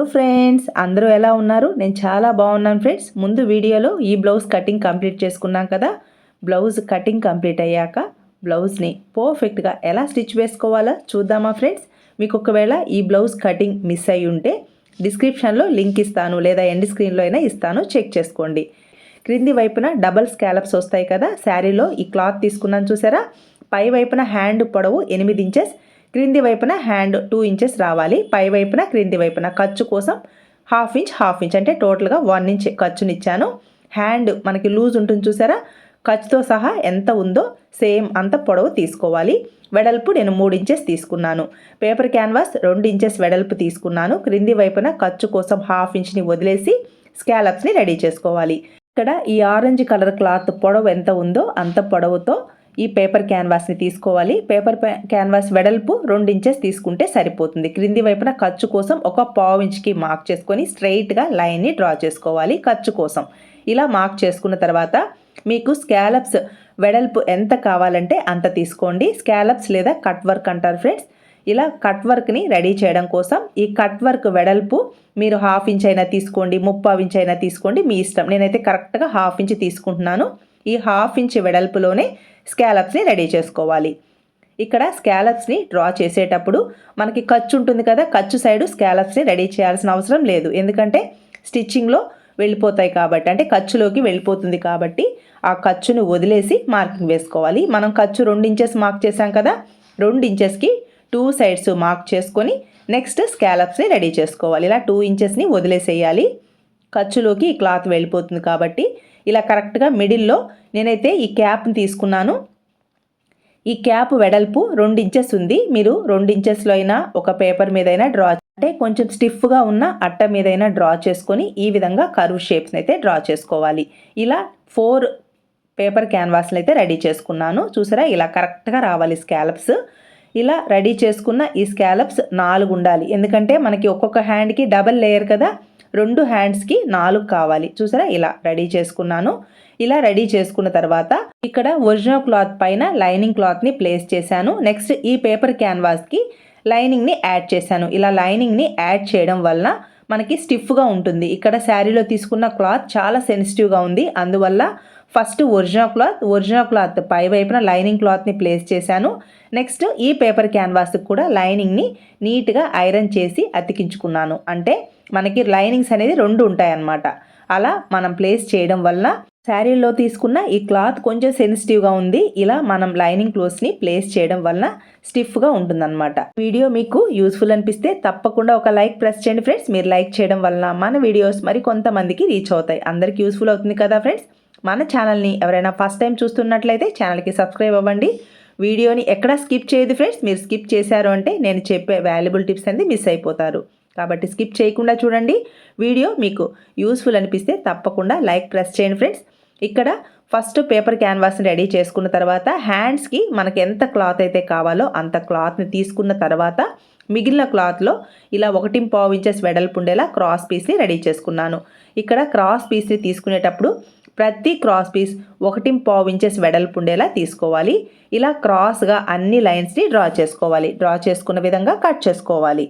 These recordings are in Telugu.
హలో ఫ్రెండ్స్ అందరూ ఎలా ఉన్నారు? నేను చాలా బాగున్నాను ఫ్రెండ్స్. ముందు వీడియోలో ఈ బ్లౌజ్ కటింగ్ కంప్లీట్ చేసుకున్నాం కదా? బ్లౌజ్ కటింగ్ కంప్లీట్ అయ్యాక బ్లౌజ్ని పర్ఫెక్ట్గా ఎలా స్టిచ్ వేసుకోవాలో చూద్దామా ఫ్రెండ్స్. మీకు ఒకవేళ ఈ బ్లౌజ్ కటింగ్ మిస్ అయి ఉంటే డిస్క్రిప్షన్లో లింక్ ఇస్తాను లేదా ఎండ్ స్క్రీన్లో అయినా ఇస్తాను. చెక్ చేసుకోండి. క్రింది వైపున డబల్ స్కాలప్స్ వస్తాయి కదా? శారీలో ఈ క్లాత్ తీసుకున్నాను చూసారా? పై వైపున హ్యాండ్ పొడవు ఎనిమిది ఇంచెస్ క్రింది వైపున హ్యాండ్ టూ ఇంచెస్ రావాలి. పై వైపున క్రింది వైపున ఖర్చు కోసం హాఫ్ ఇంచ్ హాఫ్ ఇంచ్ అంటే టోటల్గా వన్ ఇంచ్ ఖర్చునిచ్చాను. హ్యాండ్ మనకి లూజ్ ఉంటుంది చూసారా? ఖర్చుతో సహా ఎంత ఉందో సేమ్ అంత పొడవు తీసుకోవాలి. వెడల్పు నేను మూడు ఇంచెస్ తీసుకున్నాను. పేపర్ క్యాన్వాస్ రెండు ఇంచెస్ వెడల్పు తీసుకున్నాను. క్రింది వైపున ఖర్చు కోసం హాఫ్ ఇంచ్ని వదిలేసి స్కాలప్స్ని రెడీ చేసుకోవాలి. ఇక్కడ ఈ ఆరెంజ్ కలర్ క్లాత్ పొడవు ఎంత ఉందో అంత పొడవుతో ఈ పేపర్ క్యాన్వాస్ని తీసుకోవాలి. పేపర్ క్యాన్వాస్ వెడల్పు రెండు ఇంచెస్ తీసుకుంటే సరిపోతుంది. క్రింది వైపున ఖర్చు కోసం ఒక పావు ఇంచ్కి మార్క్ చేసుకొని స్ట్రైట్గా లైన్ని డ్రా చేసుకోవాలి ఖర్చు కోసం. ఇలా మార్క్ చేసుకున్న తర్వాత మీకు స్కాలప్స్ వెడల్పు ఎంత కావాలంటే అంత తీసుకోండి. స్కాలప్స్ లేదా కట్ వర్క్ అంటారు ఫ్రెండ్స్. ఇలా కట్ వర్క్ని రెడీ చేయడం కోసం ఈ కట్ వర్క్ వెడల్పు మీరు హాఫ్ ఇంచ్ అయినా తీసుకోండి ముప్పావు ఇంచ్ అయినా తీసుకోండి మీ ఇష్టం. నేనైతే కరెక్ట్గా హాఫ్ ఇంచ్ తీసుకుంటున్నాను. ఈ హాఫ్ ఇంచ్ వెడల్పులోనే స్కాలప్స్ని రెడీ చేసుకోవాలి. ఇక్కడ స్కాలప్స్ని డ్రా చేసేటప్పుడు మనకి ఖర్చు ఉంటుంది కదా ఖర్చు సైడు స్కాలప్స్ని రెడీ చేయాల్సిన అవసరం లేదు. ఎందుకంటే స్టిచ్చింగ్లో వెళ్ళిపోతాయి కాబట్టి అంటే ఖర్చులోకి వెళ్ళిపోతుంది కాబట్టి ఆ ఖర్చును వదిలేసి మార్కింగ్ వేసుకోవాలి. మనం ఖర్చు రెండు ఇంచెస్ మార్క్ చేసాం కదా రెండు ఇంచెస్కి టూ సైడ్స్ మార్క్ చేసుకొని నెక్స్ట్ స్కాలప్స్ని రెడీ చేసుకోవాలి. ఇలా టూ ఇంచెస్ని వదిలేసేయాలి. ఖర్చులోకి ఈ క్లాత్ వెళ్ళిపోతుంది కాబట్టి ఇలా కరెక్ట్గా మిడిల్లో నేనైతే ఈ క్యాప్ని తీసుకున్నాను. ఈ క్యాప్ వెడల్పు రెండు ఇంచెస్ ఉంది. మీరు రెండు ఇంచెస్లో అయినా ఒక పేపర్ మీదైనా డ్రా అంటే కొంచెం స్టిఫ్గా ఉన్న అట్ట మీదైనా డ్రా చేసుకొని ఈ విధంగా కర్వ్ షేప్స్ని అయితే డ్రా చేసుకోవాలి. ఇలా ఫోర్ పేపర్ క్యాన్వాస్ని అయితే రెడీ చేసుకున్నాను. చూసారా? ఇలా కరెక్ట్గా రావాలి స్కాలప్స్. ఇలా రెడీ చేసుకున్న ఈ స్కాలప్స్ నాలుగు ఉండాలి. ఎందుకంటే మనకి ఒక్కొక్క హ్యాండ్కి డబల్ లేయర్ కదా. రెండు హ్యాండ్స్కి నాలుగు కావాలి. చూసారా? ఇలా రెడీ చేసుకున్నాను. ఇలా రెడీ చేసుకున్న తర్వాత ఇక్కడ ఒరిజినల్ క్లాత్ పైన లైనింగ్ క్లాత్ని ప్లేస్ చేశాను. నెక్స్ట్ ఈ పేపర్ క్యాన్వాస్కి లైనింగ్ని యాడ్ చేశాను. ఇలా లైనింగ్ని యాడ్ చేయడం వలన మనకి స్టిఫ్గా ఉంటుంది. ఇక్కడ శారీలో తీసుకున్న క్లాత్ చాలా సెన్సిటివ్గా ఉంది. అందువల్ల first original cloth original cloth పై వైపున లైనింగ్ క్లాత్ని ప్లేస్ చేశాను. నెక్స్ట్ ఈ పేపర్ క్యాన్వాస్కి కూడా లైనింగ్ని నీట్గా ఐరన్ చేసి అతికించుకున్నాను. అంటే మనకి లైనింగ్స్ అనేది రెండు ఉంటాయన్నమాట. అలా మనం ప్లేస్ చేయడం వల్ల శారీలో తీసుకున్న ఈ క్లాత్ కొంచెం సెన్సిటివ్గా ఉంది. ఇలా మనం లైనింగ్ క్లోత్స్ని ప్లేస్ చేయడం వలన స్టిఫ్గా ఉంటుందన్నమాట. వీడియో మీకు యూస్ఫుల్ అనిపిస్తే తప్పకుండా ఒక లైక్ ప్రెస్ చేయండి ఫ్రెండ్స్ మీరు లైక్ చేయడం వలన మన వీడియోస్ మరి కొంతమందికి రీచ్ అవుతాయి. అందరికీ యూస్ఫుల్ అవుతుంది కదా ఫ్రెండ్స్ మన ఛానల్ని ఎవరైనా ఫస్ట్ టైం చూస్తున్నట్లయితే ఛానల్కి సబ్స్క్రైబ్ అవ్వండి. వీడియోని ఎక్కడ స్కిప్ చేయదు ఫ్రెండ్స్ మీరు స్కిప్ చేశారు అంటే నేను చెప్పే వాల్యుబుల్ టిప్స్ అనేది మిస్ అయిపోతారు. కాబట్టి స్కిప్ చేయకుండా చూడండి. వీడియో మీకు యూస్ఫుల్ అనిపిస్తే తప్పకుండా లైక్ ప్రెస్ చేయండి ఫ్రెండ్స్. ఇక్కడ ఫస్ట్ పేపర్ క్యాన్వాస్ని రెడీ చేసుకున్న తర్వాత హ్యాండ్స్కి మనకి ఎంత క్లాత్ అయితే కావాలో అంత క్లాత్ని తీసుకున్న తర్వాత మిగిలిన క్లాత్లో ఇలా ఒకటి పావు ఇంచెస్ వెడల్పు ఉండేలా క్రాస్ పీస్ని రెడీ చేసుకున్నాను. ఇక్కడ క్రాస్ పీస్ని తీసుకునేటప్పుడు ప్రతి క్రాస్ పీస్ ఒకటి పావు ఇంచెస్ వెడల్పు ఉండేలా తీసుకోవాలి. ఇలా క్రాస్గా అన్ని లైన్స్ని డ్రా చేసుకోవాలి. డ్రా చేసుకున్న విధంగా కట్ చేసుకోవాలి.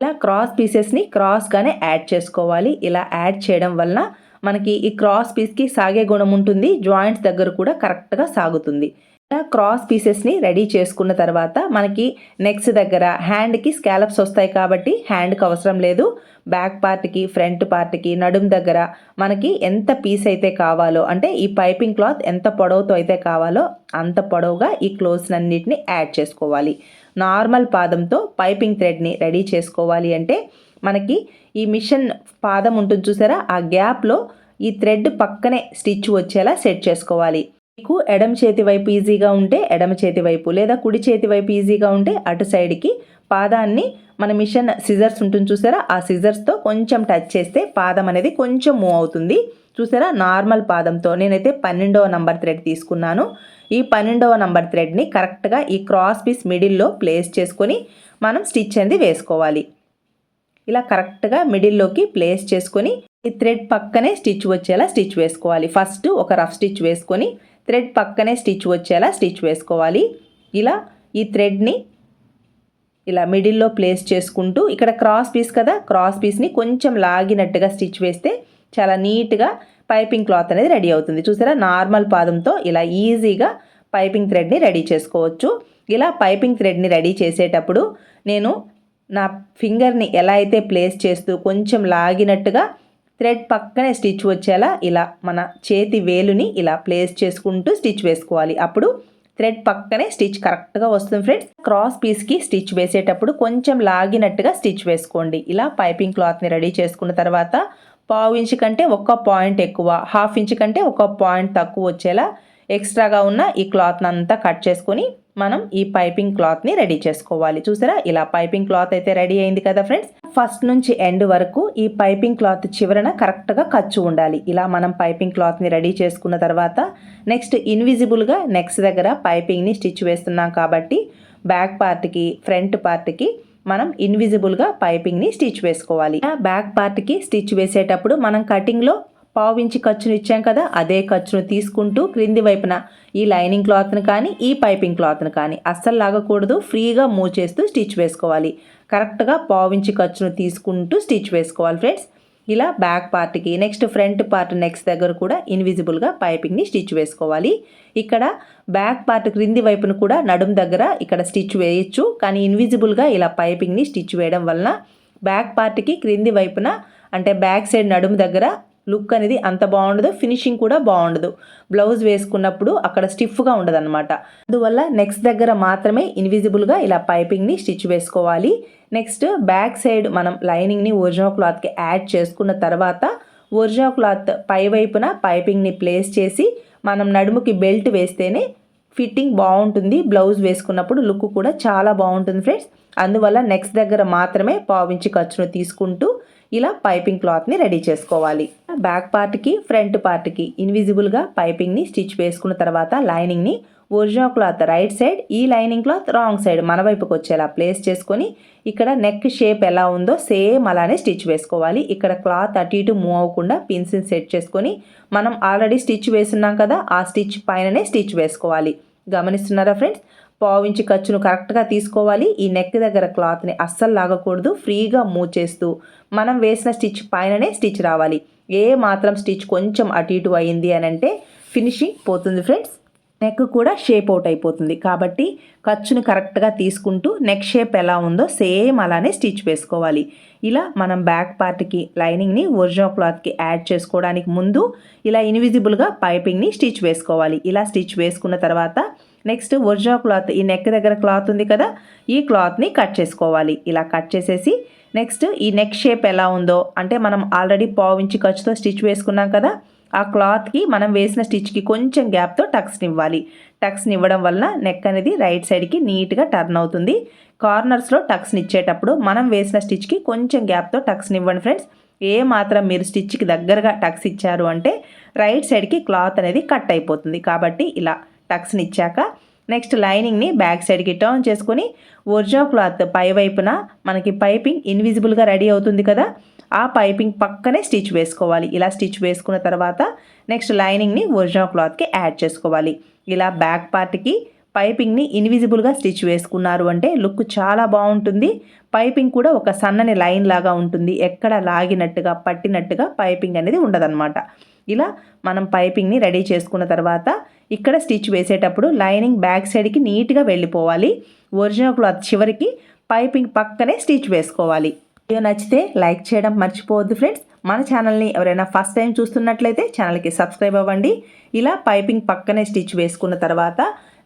ఇలా క్రాస్ పీసెస్ని క్రాస్గానే యాడ్ చేసుకోవాలి. ఇలా యాడ్ చేయడం వలన మనకి ఈ క్రాస్ పీస్కి సాగే గుణం ఉంటుంది. జాయింట్స్ దగ్గర కూడా కరెక్ట్గా సాగుతుంది. ఇలా క్రాస్ పీసెస్ని రెడీ చేసుకున్న తర్వాత మనకి నెక్స్ట్ దగ్గర హ్యాండ్కి స్కాలప్స్ వస్తాయి కాబట్టి హ్యాండ్కి అవసరం లేదు. బ్యాక్ పార్ట్కి ఫ్రంట్ పార్ట్కి నడుం దగ్గర మనకి ఎంత పీస్ అయితే కావాలో అంటే ఈ పైపింగ్ క్లాత్ ఎంత పొడవుతో అయితే కావాలో అంత పొడవుగా ఈ క్లోత్స్ అన్నిటిని యాడ్ చేసుకోవాలి. నార్మల్ పాదంతో పైపింగ్ థ్రెడ్ని రెడీ చేసుకోవాలి అంటే మనకి ఈ మిషన్ పాదం ఉంటుంది చూసారా? ఆ గ్యాప్లో ఈ థ్రెడ్ పక్కనే స్టిచ్ వచ్చేలా సెట్ చేసుకోవాలి. మీకు ఎడమ చేతి వైపు ఈజీగా ఉంటే ఎడమ చేతి వైపు లేదా కుడి చేతి వైపు ఈజీగా ఉంటే అటు సైడ్కి పాదాన్ని మన మిషన్ సిజర్స్ ఉంటుంది చూసారా? ఆ సిజర్స్తో కొంచెం టచ్ చేస్తే పాదం అనేది కొంచెం మూవ్ అవుతుంది. చూసారా? నార్మల్ పాదంతో నేనైతే పన్నెండవ నంబర్ థ్రెడ్ తీసుకున్నాను. ఈ పన్నెండవ నంబర్ థ్రెడ్ని కరెక్ట్గా ఈ క్రాస్ పీస్ మిడిల్లో ప్లేస్ చేసుకొని మనం స్టిచ్ అనేది వేసుకోవాలి. ఇలా కరెక్ట్గా మిడిల్లోకి ప్లేస్ చేసుకొని ఈ థ్రెడ్ పక్కనే స్టిచ్ వచ్చేలా స్టిచ్ వేసుకోవాలి. ఫస్ట్ ఒక రఫ్ స్టిచ్ వేసుకొని థ్రెడ్ పక్కనే స్టిచ్ వచ్చేలా స్టిచ్ వేసుకోవాలి. ఇలా ఈ థ్రెడ్ని ఇలా మిడిల్లో ప్లేస్ చేసుకుంటూ ఇక్కడ క్రాస్ పీస్ కదా క్రాస్ పీస్ని కొంచెం లాగినట్టుగా స్టిచ్ వేస్తే చాలా నీట్గా పైపింగ్ క్లాత్ అనేది రెడీ అవుతుంది. చూసారా? నార్మల్ పాదంతో ఇలా ఈజీగా పైపింగ్ థ్రెడ్ని రెడీ చేసుకోవచ్చు. ఇలా పైపింగ్ థ్రెడ్ని రెడీ చేసేటప్పుడు నేను నా ఫింగర్ని ఎలా అయితే ప్లేస్ చేస్తూ కొంచెం లాగినట్టుగా థ్రెడ్ పక్కనే స్టిచ్ వచ్చేలా ఇలా మన చేతి వేలుని ఇలా ప్లేస్ చేసుకుంటూ స్టిచ్ వేసుకోవాలి. అప్పుడు థ్రెడ్ పక్కనే స్టిచ్ కరెక్ట్గా వస్తుంది ఫ్రెండ్స్. క్రాస్ పీస్కి స్టిచ్ వేసేటప్పుడు కొంచెం లాగినట్టుగా స్టిచ్ వేసుకోండి. ఇలా పైపింగ్ క్లాత్ని రెడీ చేసుకున్న తర్వాత పావు ఇంచు కంటే ఒక్క పాయింట్ ఎక్కువ హాఫ్ ఇంచ్ కంటే ఒక పాయింట్ తక్కువ వచ్చేలా ఎక్స్ట్రాగా ఉన్న ఈ క్లాత్ని అంతా కట్ చేసుకొని మనం ఈ పైపింగ్ క్లాత్ని రెడీ చేసుకోవాలి. చూసారా? ఇలా పైపింగ్ క్లాత్ అయితే రెడీ అయింది కదా ఫ్రెండ్స్ ఫస్ట్ నుంచి ఎండ్ వరకు ఈ పైపింగ్ క్లాత్ చివరన కరెక్ట్గా ఖర్చు ఉండాలి. ఇలా మనం పైపింగ్ క్లాత్ని రెడీ చేసుకున్న తర్వాత నెక్స్ట్ ఇన్విజిబుల్గా నెక్స్ట్ దగ్గర పైపింగ్ని స్టిచ్ వేస్తున్నాం కాబట్టి బ్యాక్ పార్ట్కి ఫ్రంట్ పార్ట్కి మనం ఇన్విజిబుల్గా పైపింగ్ని స్టిచ్ వేసుకోవాలి. బ్యాక్ పార్ట్కి స్టిచ్ వేసేటప్పుడు మనం కటింగ్లో పావించి ఖర్చును ఇచ్చాం కదా అదే ఖర్చును తీసుకుంటూ క్రింది వైపున ఈ లైనింగ్ క్లాత్ని కానీ ఈ పైపింగ్ క్లాత్ని కానీ అస్సలు లాగకూడదు. ఫ్రీగా మూవ్ చేస్తూ స్టిచ్ వేసుకోవాలి. కరెక్ట్గా పావించి ఖర్చును తీసుకుంటూ స్టిచ్ వేసుకోవాలి ఫ్రెండ్స్. ఇలా బ్యాక్ పార్ట్కి నెక్స్ట్ ఫ్రంట్ పార్ట్ నెక్స్ట్ దగ్గర కూడా ఇన్విజిబుల్గా పైపింగ్ని స్టిచ్ వేసుకోవాలి. ఇక్కడ బ్యాక్ పార్ట్ క్రింది వైపును కూడా నడుం దగ్గర ఇక్కడ స్టిచ్ వేయచ్చు. కానీ ఇన్విజిబుల్గా ఇలా పైపింగ్ని స్టిచ్ వేయడం వలన బ్యాక్ పార్ట్కి క్రింది వైపున అంటే బ్యాక్ సైడ్ నడుము దగ్గర లుక్ అనేది అంత బాగుండదు ఫినిషింగ్ కూడా బాగుండదు. బ్లౌజ్ వేసుకున్నప్పుడు అక్కడ స్టిఫ్గా ఉండదు అనమాట అందువల్ల నెక్స్ట్ దగ్గర మాత్రమే ఇన్విజిబుల్గా ఇలా పైపింగ్ని స్టిచ్ వేసుకోవాలి. నెక్స్ట్ బ్యాక్ సైడ్ మనం లైనింగ్ని ఒరిజినల్ క్లాత్కి యాడ్ చేసుకున్న తర్వాత ఒరిజినల్ క్లాత్ పై వైపున పైపింగ్ని ప్లేస్ చేసి మనం నడుముకి బెల్ట్ వేస్తేనే ఫిట్టింగ్ బాగుంటుంది. బ్లౌజ్ వేసుకున్నప్పుడు లుక్ కూడా చాలా బాగుంటుంది ఫ్రెండ్స్. అందువల్ల నెక్స్ట్ దగ్గర మాత్రమే పావించి ఖర్చును తీసుకుంటూ ఇలా పైపింగ్ క్లాత్ని రెడీ చేసుకోవాలి. బ్యాక్ పార్ట్కి ఫ్రంట్ పార్ట్కి ఇన్విజిబుల్గా పైపింగ్ని స్టిచ్ వేసుకున్న తర్వాత లైనింగ్ని ఒరిజినల్ క్లాత్ రైట్ సైడ్ ఈ లైనింగ్ క్లాత్ రాంగ్ సైడ్ మన వైపుకి వచ్చేలా ప్లేస్ చేసుకొని ఇక్కడ నెక్ షేప్ ఎలా ఉందో సేమ్ అలానే స్టిచ్ వేసుకోవాలి. ఇక్కడ క్లాత్ అటు ఇటు మూవ్ అవ్వకుండా పిన్స్ని సెట్ చేసుకొని మనం ఆల్రెడీ స్టిచ్ వేసున్నాం కదా ఆ స్టిచ్ పైననే స్టిచ్ వేసుకోవాలి. గమనిస్తున్నారా ఫ్రెండ్స్? పావించి ఖర్చును కరెక్ట్గా తీసుకోవాలి. ఈ నెక్ దగ్గర క్లాత్ని అస్సలు లాగకూడదు. ఫ్రీగా మూవ్ చేస్తూ మనం వేసిన స్టిచ్ పైననే స్టిచ్ రావాలి. ఏ మాత్రం స్టిచ్ కొంచెం అటు ఇటు అయింది అని అంటే ఫినిషింగ్ పోతుంది ఫ్రెండ్స్. నెక్ కూడా షేప్ అవుట్ అయిపోతుంది. కాబట్టి ఖర్చును కరెక్ట్గా తీసుకుంటూ నెక్ షేప్ ఎలా ఉందో సేమ్ అలానే స్టిచ్ వేసుకోవాలి. ఇలా మనం బ్యాక్ పార్ట్కి లైనింగ్ని ఒరిజినల్ క్లాత్కి యాడ్ చేసుకోవడానికి ముందు ఇలా ఇన్విజిబుల్గా పైపింగ్ని స్టిచ్ వేసుకోవాలి. ఇలా స్టిచ్ వేసుకున్న తర్వాత నెక్స్ట్ ఒరిజినల్ క్లాత్. ఈ నెక్ దగ్గర క్లాత్ ఉంది కదా ఈ క్లాత్ని కట్ చేసుకోవాలి. ఇలా కట్ చేసేసి నెక్స్ట్ ఈ నెక్ షేప్ ఎలా ఉందో అంటే మనం ఆల్రెడీ పావించి ఖర్చుతో స్టిచ్ వేసుకున్నాం కదా ఆ క్లాత్కి మనం వేసిన స్టిచ్కి కొంచెం గ్యాప్తో టక్స్ని ఇవ్వాలి. టక్స్ని ఇవ్వడం వలన నెక్ అనేది రైట్ సైడ్కి నీట్గా టర్న్ అవుతుంది. కార్నర్స్లో టక్స్ని ఇచ్చేటప్పుడు మనం వేసిన స్టిచ్కి కొంచెం గ్యాప్తో టక్స్ని ఇవ్వండి ఫ్రెండ్స్. ఏ మాత్రం మీరు స్టిచ్కి దగ్గరగా టక్స్ ఇచ్చారు అంటే రైట్ సైడ్కి క్లాత్ అనేది కట్ అయిపోతుంది. కాబట్టి ఇలా టక్స్ని ఇచ్చాక నెక్స్ట్ లైనింగ్ని బ్యాక్ సైడ్కి టర్న్ చేసుకొని ఒరిజినల్ క్లాత్ పై వైపున మనకి పైపింగ్ ఇన్విజిబుల్గా రెడీ అవుతుంది కదా ఆ పైపింగ్ పక్కనే స్టిచ్ వేసుకోవాలి. ఇలా స్టిచ్ వేసుకున్న తర్వాత నెక్స్ట్ లైనింగ్ని ఒరిజినల్ క్లాత్కి యాడ్ చేసుకోవాలి. ఇలా బ్యాక్ పార్ట్కి పైపింగ్ని ఇన్విజిబుల్గా స్టిచ్ వేసుకున్నారు అంటే లుక్ చాలా బాగుంటుంది. పైపింగ్ కూడా ఒక సన్నని లైన్ లాగా ఉంటుంది. ఎక్కడ లాగినట్టుగా పట్టినట్టుగా పైపింగ్ అనేది ఉండదన్నమాట. ఇలా మనం పైపింగ్ని రెడీ చేసుకున్న తర్వాత ఇక్కడ స్టిచ్ వేసేటప్పుడు లైనింగ్ బ్యాక్ సైడ్కి నీట్గా వెళ్ళిపోవాలి. ఒరిజినల్ క్లాత్ చివరికి పైపింగ్ పక్కనే స్టిచ్ వేసుకోవాలి. వీడియో నచ్చితే లైక్ చేయడం మర్చిపోవద్దు ఫ్రెండ్స్. మన ఛానల్ని ఎవరైనా ఫస్ట్ టైం చూస్తున్నట్లయితే ఛానల్కి సబ్స్క్రైబ్ అవ్వండి. ఇలా పైపింగ్ పక్కనే స్టిచ్ వేసుకున్న తర్వాత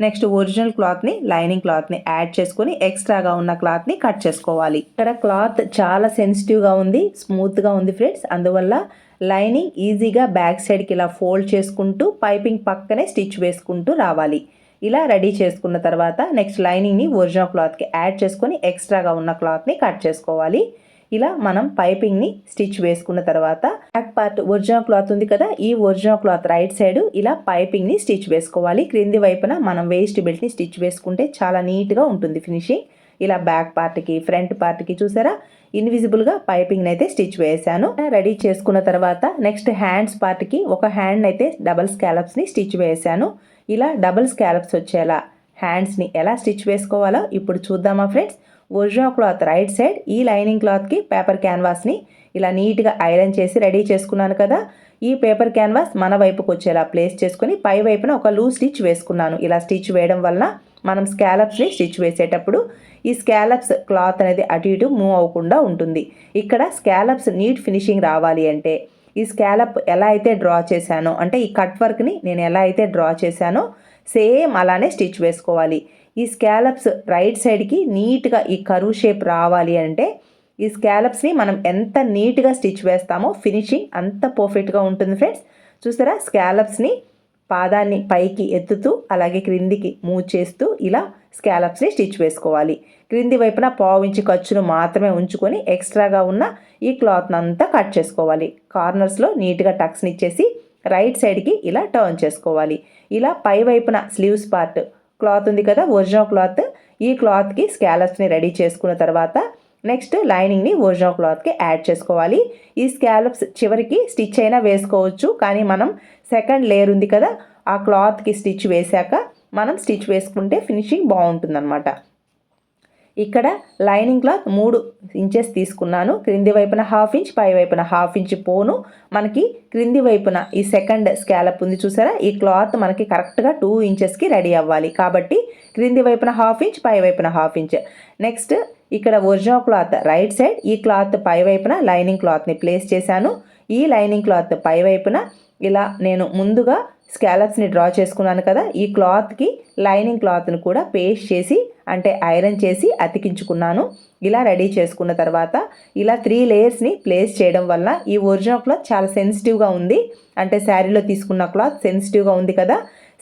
నెక్స్ట్ ఒరిజినల్ క్లాత్ని లైనింగ్ క్లాత్ని యాడ్ చేసుకొని ఎక్స్ట్రాగా ఉన్న క్లాత్ని కట్ చేసుకోవాలి. ఇక్కడ క్లాత్ చాలా సెన్సిటివ్గా ఉంది స్మూత్గా ఉంది ఫ్రెండ్స్. అందువల్ల లైనింగ్ ఈజీగా బ్యాక్ సైడ్కి ఇలా ఫోల్డ్ చేసుకుంటూ పైపింగ్ పక్కనే స్టిచ్ వేసుకుంటూ రావాలి. ఇలా రెడీ చేసుకున్న తర్వాత నెక్స్ట్ లైనింగ్ని ఒరిజినల్ క్లాత్కి యాడ్ చేసుకొని ఎక్స్ట్రాగా ఉన్న క్లాత్ని కట్ చేసుకోవాలి. ఇలా మనం పైపింగ్ని స్టిచ్ వేసుకున్న తర్వాత బ్యాక్ పార్ట్ ఒరిజినల్ క్లాత్ ఉంది కదా ఈ ఒరిజినల్ క్లాత్ రైట్ సైడ్ ఇలా పైపింగ్ని స్టిచ్ వేసుకోవాలి. క్రింది వైపున మనం వేస్ట్ బెల్ట్ని స్టిచ్ వేసుకుంటే చాలా నీట్గా ఉంటుంది ఫినిషింగ్. ఇలా బ్యాక్ పార్ట్కి ఫ్రంట్ పార్ట్కి చూసారా? ఇన్విజిబుల్గా పైపింగ్ అయితే స్టిచ్ వేసాను రెడీ చేసుకున్న తర్వాత నెక్స్ట్ హ్యాండ్స్ పార్ట్కి ఒక హ్యాండ్ అయితే డబల్ స్కాలప్స్ని స్టిచ్ వేసాను ఇలా డబల్ స్కాలప్స్ వచ్చేలా హ్యాండ్స్ని ఎలా స్టిచ్ వేసుకోవాలో ఇప్పుడు చూద్దామా friends. Original cloth right side ఈ లైనింగ్ క్లాత్కి పేపర్ క్యాన్వాస్ని ఇలా నీట్గా ఐరన్ చేసి రెడీ చేసుకున్నాను కదా. ఈ పేపర్ క్యాన్వాస్ మన వైపుకు వచ్చేలా ప్లేస్ చేసుకుని పై వైపున ఒక లూ స్టిచ్ వేసుకున్నాను. ఇలా స్టిచ్ వేయడం వలన మనం స్కాలప్స్ని స్టిచ్ వేసేటప్పుడు ఈ స్కాలప్స్ క్లాత్ అనేది అటు ఇటు మూవ్ అవ్వకుండా ఉంటుంది. ఇక్కడ స్కాలప్స్ నీట్ ఫినిషింగ్ రావాలి అంటే ఈ స్కాలప్ ఎలా అయితే డ్రా చేశానో అంటే ఈ కట్ వర్క్ని నేను ఎలా అయితే డ్రా చేశానో సేమ్ అలానే స్టిచ్ వేసుకోవాలి. ఈ స్కాలప్స్ రైట్ సైడ్కి నీట్గా ఈ కరువు షేప్ రావాలి అంటే ఈ స్కాలప్స్ని మనం ఎంత నీట్గా స్టిచ్ వేస్తామో ఫినిషింగ్ అంత పర్ఫెక్ట్గా ఉంటుంది ఫ్రెండ్స్ చూసారా? స్కాలప్స్ని పాదాన్ని పైకి ఎత్తుతూ అలాగే క్రిందికి మూవ్ చేస్తూ ఇలా స్కాలప్స్ని స్టిచ్ వేసుకోవాలి. క్రింది వైపున పావు ఇంచు ఖర్చును మాత్రమే ఉంచుకొని ఎక్స్ట్రాగా ఉన్న ఈ క్లాత్ని అంతా కట్ చేసుకోవాలి. కార్నర్స్లో నీట్గా టక్స్ని ఇచ్చేసి రైట్ సైడ్కి ఇలా టర్న్ చేసుకోవాలి. ఇలా పై వైపున స్లీవ్స్ పార్ట్ క్లాత్ ఉంది కదా ఒరిజినల్ క్లాత్ ఈ క్లాత్కి స్కాలప్స్ని రెడీ చేసుకున్న తర్వాత నెక్స్ట్ లైనింగ్ని ఒరిజినల్ క్లాత్కి యాడ్ చేసుకోవాలి. ఈ స్కాలప్స్ చివరికి స్టిచ్ అయినా వేసుకోవచ్చు కానీ మనం సెకండ్ లేయర్ ఉంది కదా ఆ క్లాత్కి స్టిచ్ వేశాక మనం స్టిచ్ వేసుకుంటే ఫినిషింగ్ బాగుంటుందన్నమాట. ఇక్కడ లైనింగ్ క్లాత్ మూడు ఇంచెస్ తీసుకున్నాను. క్రింది వైపున హాఫ్ ఇంచ్ పై వైపున హాఫ్ ఇంచ్ పోను. మనకి క్రింది వైపున ఈ సెకండ్ స్కాలప్ ఉంది చూసారా? ఈ క్లాత్ మనకి కరెక్ట్గా టూ ఇంచెస్కి రెడీ అవ్వాలి. కాబట్టి క్రింది వైపున హాఫ్ ఇంచ్ పై వైపున హాఫ్ ఇంచ్. నెక్స్ట్ ఇక్కడ ఒరిజినల్ క్లాత్ రైట్ సైడ్ ఈ క్లాత్ పై వైపున లైనింగ్ క్లాత్ని ప్లేస్ చేశాను. ఈ లైనింగ్ క్లాత్ పై వైపున ఇలా నేను ముందుగా స్కాలప్స్ని డ్రా చేసుకున్నాను కదా ఈ క్లాత్కి లైనింగ్ క్లాత్ని కూడా పేస్ట్ చేసి అంటే ఐరన్ చేసి అతికించుకున్నాను. ఇలా రెడీ చేసుకున్న తర్వాత ఇలా త్రీ లేయర్స్ని ప్లేస్ చేయడం వల్ల ఈ ఒరిజినల్ క్లాత్ చాలా సెన్సిటివ్గా ఉంది. అంటే శారీలో తీసుకున్న క్లాత్ సెన్సిటివ్గా ఉంది కదా.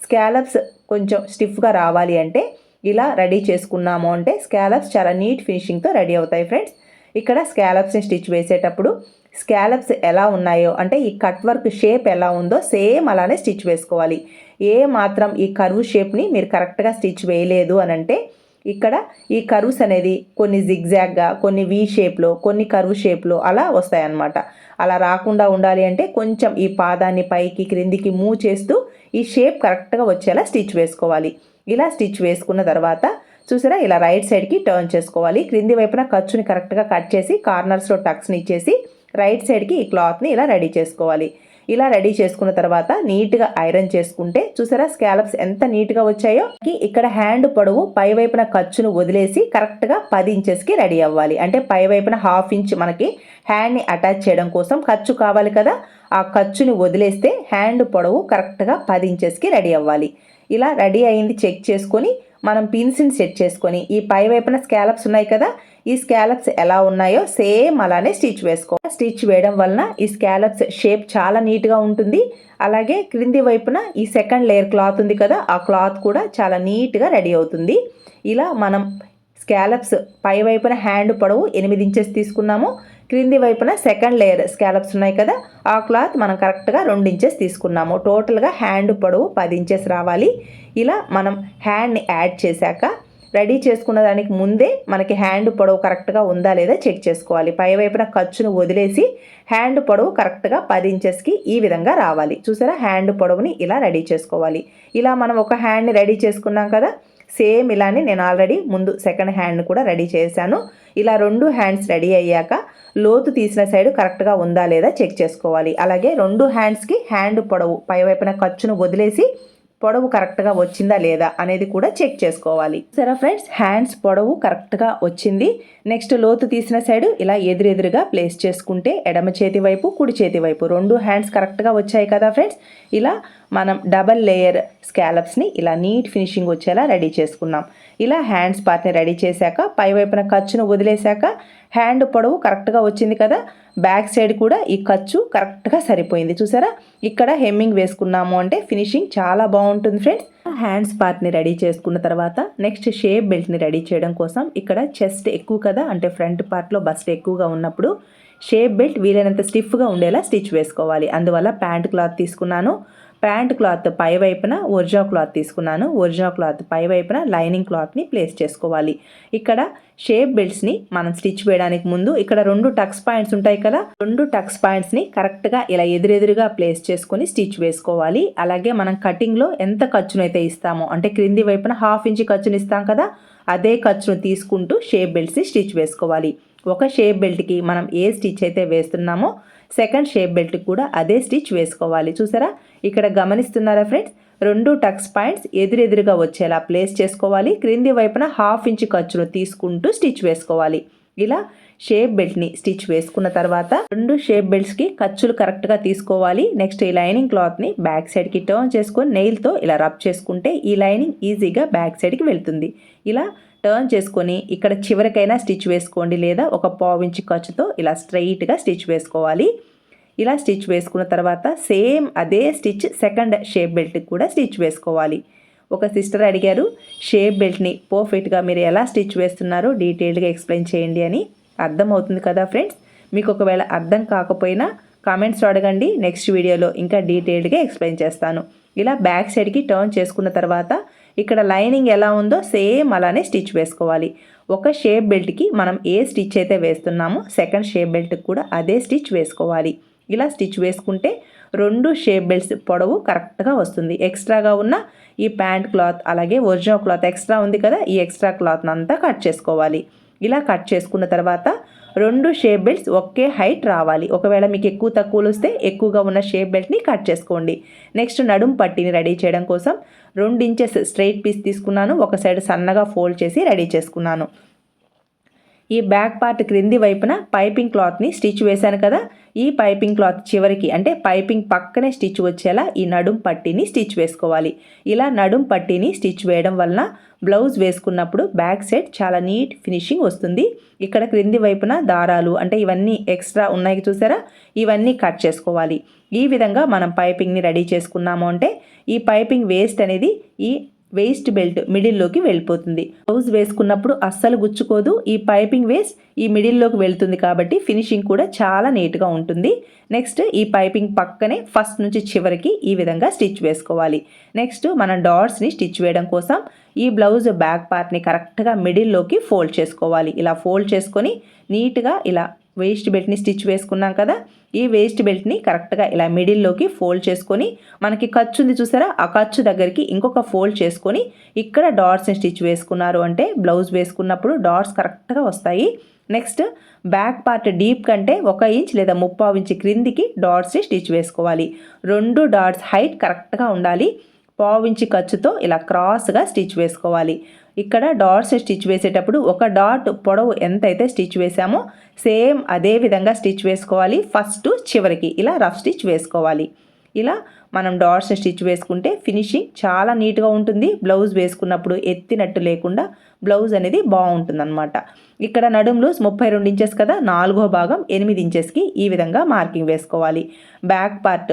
స్కాలప్స్ కొంచెం స్టిఫ్గా రావాలి అంటే ఇలా రెడీ చేసుకున్నాము అంటే స్కాలప్స్ చాలా నీట్ ఫినిషింగ్తో రెడీ అవుతాయి ఫ్రెండ్స్. ఇక్కడ స్కాలప్స్ని స్టిచ్ వేసేటప్పుడు స్కాలప్స్ ఎలా ఉన్నాయో అంటే ఈ కట్ వర్క్ షేప్ ఎలా ఉందో సేమ్ అలానే స్టిచ్ వేసుకోవాలి. ఏ మాత్రం ఈ కరువు షేప్ని మీరు కరెక్ట్గా స్టిచ్ వేయలేదు అని అంటే ఇక్కడ ఈ కర్వ్స్ అనేది కొన్ని జిగ్జాగ్గా కొన్ని వీ షేప్లో కొన్ని కర్వ్ షేప్లో అలా వస్తాయన్నమాట. అలా రాకుండా ఉండాలి అంటే కొంచెం ఈ పాదాన్ని పైకి క్రిందికి మూవ్ చేస్తూ ఈ షేప్ కరెక్ట్గా వచ్చేలా స్టిచ్ వేసుకోవాలి. ఇలా స్టిచ్ వేసుకున్న తర్వాత చూసారా ఇలా రైట్ సైడ్కి టర్న్ చేసుకోవాలి. క్రింది వైపున ఖర్చుని కరెక్ట్గా కట్ చేసి కార్నర్స్లో టక్స్ని ఇచ్చేసి రైట్ సైడ్కి ఈ క్లాత్ని ఇలా రెడీ చేసుకోవాలి. ఇలా రెడీ చేసుకున్న తర్వాత నీట్గా ఐరన్ చేసుకుంటే చూసారా స్కాలప్స్ ఎంత నీట్గా వచ్చాయో. ఇక్కడ హ్యాండ్ పొడవు పై వైపున ఖర్చును వదిలేసి కరెక్ట్గా పది ఇంచెస్కి రెడీ అవ్వాలి. అంటే పై వైపున హాఫ్ ఇంచ్ మనకి హ్యాండ్ని అటాచ్ చేయడం కోసం ఖర్చు కావాలి కదా. ఆ ఖర్చుని వదిలేస్తే హ్యాండ్ పొడవు కరెక్ట్గా పది ఇంచెస్కి రెడీ అవ్వాలి. ఇలా రెడీ అయింది చెక్ చేసుకొని మనం పిన్స్ని సెట్ చేసుకొని ఈ పై వైపున స్కాలప్స్ ఉన్నాయి కదా ఈ స్కాలప్స్ ఎలా ఉన్నాయో సేమ్ అలానే స్టిచ్ వేసుకో. స్టిచ్ వేయడం వలన ఈ స్కాలప్స్ షేప్ చాలా నీట్గా ఉంటుంది. అలాగే క్రింది వైపున ఈ సెకండ్ లేయర్ క్లాత్ ఉంది కదా ఆ క్లాత్ కూడా చాలా నీట్గా రెడీ అవుతుంది. ఇలా మనం స్కాలప్స్ పై వైపున హ్యాండ్ పొడవు ఎనిమిది ఇంచెస్ తీసుకున్నాము. క్రింది వైపున సెకండ్ లేయర్ స్కాలప్స్ ఉన్నాయి కదా ఆ క్లాత్ మనం కరెక్ట్గా రెండు ఇంచెస్ తీసుకున్నాము. టోటల్గా హ్యాండ్ పొడవు పది ఇంచెస్ రావాలి. ఇలా మనం హ్యాండ్ని యాడ్ చేశాక రెడీ చేసుకున్న దానికి ముందే మనకి హ్యాండ్ పొడవు కరెక్ట్గా ఉందా లేదా చెక్ చేసుకోవాలి. పై వైపున ఖర్చును వదిలేసి హ్యాండ్ పొడవు కరెక్ట్గా పది ఇంచెస్కి ఈ విధంగా రావాలి. చూసారా? హ్యాండ్ పొడవుని ఇలా రెడీ చేసుకోవాలి. ఇలా మనం ఒక హ్యాండ్ని రెడీ చేసుకున్నాం కదా సేమ్ ఇలానే నేను ఆల్రెడీ ముందు సెకండ్ హ్యాండ్ కూడా రెడీ చేశాను. ఇలా రెండు హ్యాండ్స్ రెడీ అయ్యాక లోతు తీసిన సైడ్ కరెక్ట్గా ఉందా లేదా చెక్ చేసుకోవాలి. అలాగే రెండు హ్యాండ్స్కి హ్యాండ్ పొడవు పైవైపున ఖర్చును వదిలేసి పొడవు కరెక్ట్గా వచ్చిందా లేదా అనేది కూడా చెక్ చేసుకోవాలి. సరే ఫ్రెండ్స్ హ్యాండ్స్ పొడవు కరెక్ట్గా వచ్చింది. నెక్స్ట్ లోతు తీసిన సైడ్ ఇలా ఎదురెదురుగా ప్లేస్ చేసుకుంటే ఎడమ చేతి వైపు కుడి చేతి వైపు రెండు హ్యాండ్స్ కరెక్ట్గా వచ్చాయి కదా ఫ్రెండ్స్. ఇలా మనం డబల్ లేయర్ స్కాలప్స్ని ఇలా నీట్ ఫినిషింగ్ వచ్చేలా రెడీ చేసుకున్నాం. ఇలా హ్యాండ్స్ పార్ట్ని రెడీ చేశాక పై వైపున ఖర్చును వదిలేశాక హ్యాండ్ పొడవు కరెక్ట్గా వచ్చింది కదా బ్యాక్ సైడ్ కూడా ఈ ఖర్చు కరెక్ట్గా సరిపోయింది. చూసారా? ఇక్కడ హెమ్మింగ్ వేసుకున్నాము అంటే ఫినిషింగ్ చాలా బాగుంటుంది ఫ్రెండ్స్. హ్యాండ్స్ పార్ట్ని రెడీ చేసుకున్న తర్వాత నెక్స్ట్ షేప్ బెల్ట్ని రెడీ చేయడం కోసం ఇక్కడ చెస్ట్ ఎక్కువ కదా అంటే ఫ్రంట్ పార్ట్లో బస్ట్ ఎక్కువగా ఉన్నప్పుడు షేప్ బెల్ట్ వీలైనంత స్టిఫ్గా ఉండేలా స్టిచ్ వేసుకోవాలి. అందువల్ల ప్యాంట్ క్లాత్ తీసుకున్నాను. ప్యాంట్ క్లాత్ పై వైపున ఒరిజినల్ క్లాత్ తీసుకున్నాను. ఒరిజా క్లాత్ పై వైపున లైనింగ్ క్లాత్ని ప్లేస్ చేసుకోవాలి. ఇక్కడ షేప్ బెల్ట్స్ని మనం స్టిచ్ వేయడానికి ముందు ఇక్కడ రెండు టక్స్ పాయింట్స్ ఉంటాయి కదా రెండు టక్స్ పాయింట్స్ని కరెక్ట్గా ఇలా ఎదురెదురుగా ప్లేస్ చేసుకొని స్టిచ్ వేసుకోవాలి. అలాగే మనం కటింగ్లో ఎంత ఖర్చునైతే ఇస్తామో అంటే క్రింది వైపున హాఫ్ ఇంచ్ ఖర్చుని ఇస్తాం కదా అదే ఖర్చును తీసుకుంటూ షేప్ బెల్ట్స్ని స్టిచ్ వేసుకోవాలి. ఒక షేప్ బెల్ట్కి మనం ఏ స్టిచ్ అయితే వేస్తున్నామో సెకండ్ షేప్ బెల్ట్ కూడా అదే స్టిచ్ వేసుకోవాలి. చూసారా? ఇక్కడ గమనిస్తున్నారా ఫ్రెండ్స్? రెండు టక్స్ పాయింట్స్ ఎదురెదురుగా వచ్చేలా ప్లేస్ చేసుకోవాలి. క్రింది వైపున హాఫ్ ఇంచ్ ఖర్చును తీసుకుంటూ స్టిచ్ వేసుకోవాలి. ఇలా షేప్ బెల్ట్ని స్టిచ్ వేసుకున్న తర్వాత రెండు షేప్ బెల్ట్స్కి ఖర్చులు కరెక్ట్గా తీసుకోవాలి. నెక్స్ట్ ఈ లైనింగ్ క్లాత్ని బ్యాక్ సైడ్కి టర్న్ చేసుకొని నెయిల్తో ఇలా రబ్ చేసుకుంటే ఈ లైనింగ్ ఈజీగా బ్యాక్ సైడ్కి వెళ్తుంది. ఇలా టర్న్ చేసుకొని ఇక్కడ చివరికైనా స్టిచ్ వేసుకోండి లేదా ఒక పావించి ఖర్చుతో ఇలా స్ట్రైట్గా స్టిచ్ వేసుకోవాలి. ఇలా స్టిచ్ వేసుకున్న తర్వాత సేమ్ అదే స్టిచ్ సెకండ్ షేప్ బెల్ట్కి కూడా స్టిచ్ వేసుకోవాలి. ఒక సిస్టర్ అడిగారు షేప్ బెల్ట్ని పర్ఫెక్ట్గా మీరు ఎలా స్టిచ్ వేస్తున్నారో? డీటెయిల్డ్గా ఎక్స్ప్లెయిన్ చేయండి అని. అర్థమవుతుంది కదా ఫ్రెండ్స్ మీకు ఒకవేళ అర్థం కాకపోయినా కామెంట్స్ అడగండి. నెక్స్ట్ వీడియోలో ఇంకా డీటెయిల్డ్గా ఎక్స్ప్లెయిన్ చేస్తాను. ఇలా బ్యాక్ సైడ్కి టర్న్ చేసుకున్న తర్వాత ఇక్కడ లైనింగ్ ఎలా ఉందో సేమ్ అలానే స్టిచ్ వేసుకోవాలి. ఒక షేప్ బెల్ట్కి మనం ఏ స్టిచ్ అయితే వేస్తున్నామో సెకండ్ షేప్ బెల్ట్కి కూడా అదే స్టిచ్ వేసుకోవాలి. ఇలా స్టిచ్ వేసుకుంటే రెండు షేప్ బెల్ట్స్ పొడవు కరెక్ట్గా వస్తుంది. ఎక్స్ట్రాగా ఉన్న ఈ ప్యాంట్ క్లాత్ అలాగే ఒరిజినల్ క్లాత్ ఎక్స్ట్రా ఉంది కదా ఈ ఎక్స్ట్రా క్లాత్ అంతా కట్ చేసుకోవాలి. ఇలా కట్ చేసుకున్న తర్వాత రెండు షేప్ బెల్ట్స్ ఒకే హైట్ రావాలి. ఒకవేళ మీకు ఎక్కువ తక్కువలు వస్తే ఎక్కువగా ఉన్న షేప్ బెల్ట్ని కట్ చేసుకోండి. నెక్స్ట్ నడుం పట్టిని రెడీ చేయడం కోసం రెండు ఇంచెస్ స్ట్రైట్ పీస్ తీసుకున్నాను. ఒక సైడ్ సన్నగా ఫోల్డ్ చేసి రెడీ చేసుకున్నాను. ఈ బ్యాక్ పార్ట్ క్రింది వైపున పైపింగ్ క్లాత్ని స్టిచ్ వేశాను కదా. ఈ పైపింగ్ క్లాత్ చివరికి అంటే పైపింగ్ పక్కనే స్టిచ్ వచ్చేలా ఈ నడుం పట్టీని స్టిచ్ వేసుకోవాలి. ఇలా నడుం పట్టీని స్టిచ్ వేయడం వలన బ్లౌజ్ వేసుకున్నప్పుడు బ్యాక్ సైడ్ చాలా నీట్ ఫినిషింగ్ వస్తుంది. ఇక్కడ క్రింది వైపున దారాలు అంటే ఇవన్నీ ఎక్స్ట్రా ఉన్నాయి చూసారా? ఇవన్నీ కట్ చేసుకోవాలి. ఈ విధంగా మనం పైపింగ్ని రెడీ చేసుకున్నాము అంటే ఈ పైపింగ్ వేస్ట్ అనేది ఈ వేస్ట్ బెల్ట్ మిడిల్లోకి వెళ్ళిపోతుంది. బ్లౌజ్ వేసుకున్నప్పుడు అస్సలు గుచ్చుకోదు. ఈ పైపింగ్ వేస్ట్ ఈ మిడిల్లోకి వెళ్తుంది కాబట్టి ఫినిషింగ్ కూడా చాలా నీట్గా ఉంటుంది. నెక్స్ట్ ఈ పైపింగ్ పక్కనే ఫస్ట్ నుంచి చివరికి ఈ విధంగా స్టిచ్ వేసుకోవాలి. నెక్స్ట్ మనం డాట్స్ని స్టిచ్ వేయడం కోసం ఈ బ్లౌజ్ బ్యాక్ పార్ట్ని కరెక్ట్గా మిడిల్లోకి ఫోల్డ్ చేసుకోవాలి. ఇలా ఫోల్డ్ చేసుకొని నీట్గా ఇలా వేస్ట్ బెల్ట్ని స్టిచ్ వేసుకున్నాం కదా ఈ వేస్ట్ బెల్ట్ని కరెక్ట్గా ఇలా మిడిల్లోకి ఫోల్డ్ చేసుకొని మనకి ఖర్చు ఉంది చూసారా? ఆ ఖర్చు దగ్గరికి ఇంకొక ఫోల్డ్ చేసుకొని ఇక్కడ డాట్స్ని స్టిచ్ వేసుకున్నారు అంటే బ్లౌజ్ వేసుకున్నప్పుడు డాట్స్ కరెక్ట్గా వస్తాయి. నెక్స్ట్ బ్యాక్ పార్ట్ డీప్ కంటే ఒక ఇంచ్ లేదా ముప్పావు ఇంచ్ క్రిందికి డాట్స్ని స్టిచ్ వేసుకోవాలి. రెండు డాట్స్ హైట్ కరెక్ట్గా ఉండాలి. పావు పావించి ఖర్చుతో ఇలా క్రాస్గా స్టిచ్ వేసుకోవాలి. ఇక్కడ డాట్స్ స్టిచ్ వేసేటప్పుడు ఒక డాట్ పొడవు ఎంతైతే స్టిచ్ వేసామో సేమ్ అదే విధంగా స్టిచ్ వేసుకోవాలి. ఫస్ట్ చివరికి ఇలా రఫ్ స్టిచ్ వేసుకోవాలి. ఇలా మనం డాట్స్ స్టిచ్ వేసుకుంటే ఫినిషింగ్ చాలా నీట్గా ఉంటుంది. బ్లౌజ్ వేసుకున్నప్పుడు ఎత్తినట్టు లేకుండా బ్లౌజ్ అనేది బాగుంటుంది అనమాట ఇక్కడ నడుం లూస్ ముప్పై రెండు ఇంచెస్ కదా నాలుగో భాగం ఎనిమిది ఇంచెస్కి ఈ విధంగా మార్కింగ్ వేసుకోవాలి. బ్యాక్ పార్ట్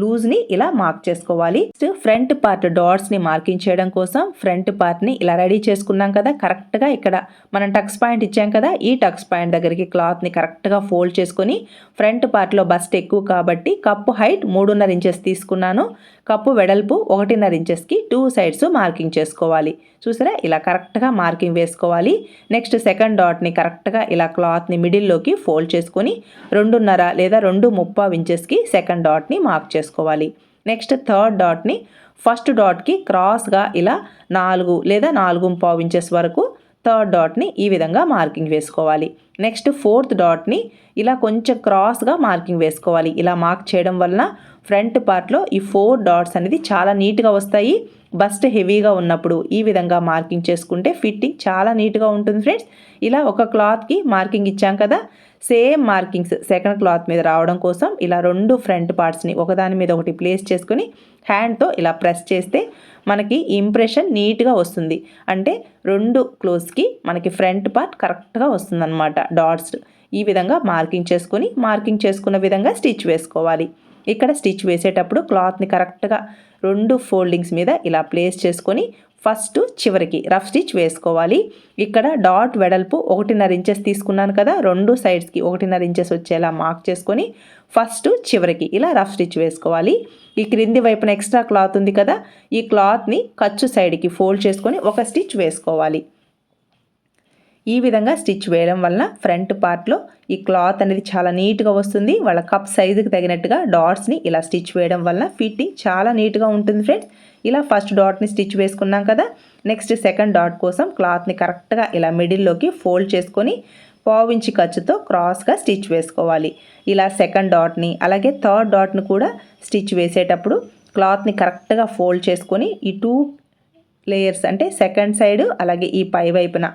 లూజ్ని ఇలా మార్క్ చేసుకోవాలి. ఫ్రంట్ పార్ట్ డాట్స్ని మార్కింగ్ చేయడం కోసం ఫ్రంట్ పార్ట్ని ఇలా రెడీ చేసుకున్నాం కదా. కరెక్ట్గా ఇక్కడ మనం టక్స్ పాయింట్ ఇచ్చాం కదా. ఈ టక్స్ పాయింట్ దగ్గరికి క్లాత్ని కరెక్ట్గా ఫోల్డ్ చేసుకొని ఫ్రంట్ పార్ట్లో బస్ట్ ఎక్కువ కాబట్టి కప్పు హైట్ మూడున్నర ఇంచెస్ తీసుకున్నాను. కప్పు వెడల్పు ఒకటిన్నర ఇంచెస్కి టూ సైడ్స్ మార్కింగ్ చేసుకోవాలి. చూసారా? ఇలా కరెక్ట్గా మార్కింగ్ వేసుకోవాలి. నెక్స్ట్ సెకండ్ డాట్ని కరెక్ట్గా ఇలా క్లాత్ని మిడిల్లోకి ఫోల్డ్ చేసుకొని రెండున్నర లేదా రెండు ముప్పా ఇంచెస్కి సెకండ్ డాట్ని మార్క్ చేసుకోవాలి. నెక్స్ట్ థర్డ్ డాట్ని ఫస్ట్ డాట్కి క్రాస్గా ఇలా నాలుగు లేదా నాలుగు పావు ఇంచెస్ వరకు థర్డ్ డాట్ని ఈ విధంగా మార్కింగ్ వేసుకోవాలి. నెక్స్ట్ ఫోర్త్ డాట్ని ఇలా కొంచెం క్రాస్గా మార్కింగ్ వేసుకోవాలి. ఇలా మార్క్ చేయడం వలన ఫ్రంట్ పార్ట్లో ఈ ఫోర్ డాట్స్ అనేది చాలా నీట్గా వస్తాయి. బస్ట్ హెవీగా ఉన్నప్పుడు ఈ విధంగా మార్కింగ్ చేసుకుంటే ఫిట్టింగ్ చాలా నీట్గా ఉంటుంది ఫ్రెండ్స్. ఇలా ఒక క్లాత్కి మార్కింగ్ ఇచ్చాం కదా సేమ్ మార్కింగ్స్ సెకండ్ క్లాత్ మీద రావడం కోసం ఇలా రెండు ఫ్రంట్ పార్ట్స్ని ఒకదాని మీద ఒకటి ప్లేస్ చేసుకుని హ్యాండ్తో ఇలా ప్రెస్ చేస్తే మనకి ఇంప్రెషన్ నీట్గా వస్తుంది. అంటే రెండు క్లోజ్కి మనకి ఫ్రంట్ పార్ట్ కరెక్ట్గా వస్తుందన్నమాట డాట్స్ ఈ విధంగా మార్కింగ్ చేసుకొని మార్కింగ్ చేసుకున్న విధంగా స్టిచ్ వేసుకోవాలి. ఇక్కడ స్టిచ్ వేసేటప్పుడు క్లాత్ని కరెక్ట్గా రెండు ఫోల్డింగ్స్ మీద ఇలా ప్లేస్ చేసుకొని ఫస్ట్ చివరికి రఫ్ స్టిచ్ వేసుకోవాలి. ఇక్కడ డాట్ వెడల్పు ఒకటిన్నర ఇంచెస్ తీసుకున్నాను కదా రెండు సైడ్స్కి ఒకటిన్నర ఇంచెస్ వచ్చేలా మార్క్ చేసుకొని ఫస్ట్ చివరికి ఇలా రఫ్ స్టిచ్ వేసుకోవాలి. ఈ క్రింది వైపున ఎక్స్ట్రా క్లాత్ ఉంది కదా ఈ క్లాత్ని ఖర్చు సైడ్కి ఫోల్డ్ చేసుకొని ఒక స్టిచ్ వేసుకోవాలి. ఈ విధంగా స్టిచ్ వేయడం వల్ల ఫ్రంట్ పార్ట్లో ఈ క్లాత్ అనేది చాలా నీట్గా వస్తుంది. వాళ్ళ కప్ సైజుకి తగినట్టుగా డాట్స్ని ఇలా స్టిచ్ వేయడం వల్ల ఫిట్టింగ్ చాలా నీట్గా ఉంటుంది ఫ్రెండ్స్. ఇలా ఫస్ట్ డాట్ని స్టిచ్ వేసుకున్నాం కదా. నెక్స్ట్ సెకండ్ డాట్ కోసం క్లాత్ని కరెక్ట్గా ఇలా మిడిల్లోకి ఫోల్డ్ చేసుకొని పావించి ఖర్చుతో క్రాస్గా స్టిచ్ వేసుకోవాలి. ఇలా సెకండ్ డాట్ని అలాగే థర్డ్ డాట్ని కూడా స్టిచ్ వేసేటప్పుడు క్లాత్ని కరెక్ట్గా ఫోల్డ్ చేసుకొని ఈ టూ లేయర్స్ అంటే సెకండ్ సైడ్ అలాగే ఈ పై వైపున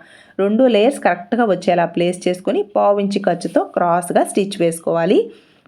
రెండు లేయర్స్ కరెక్ట్గా వచ్చేలా ప్లేస్ చేసుకొని పావించి ఖర్చుతో క్రాస్గా స్టిచ్ వేసుకోవాలి.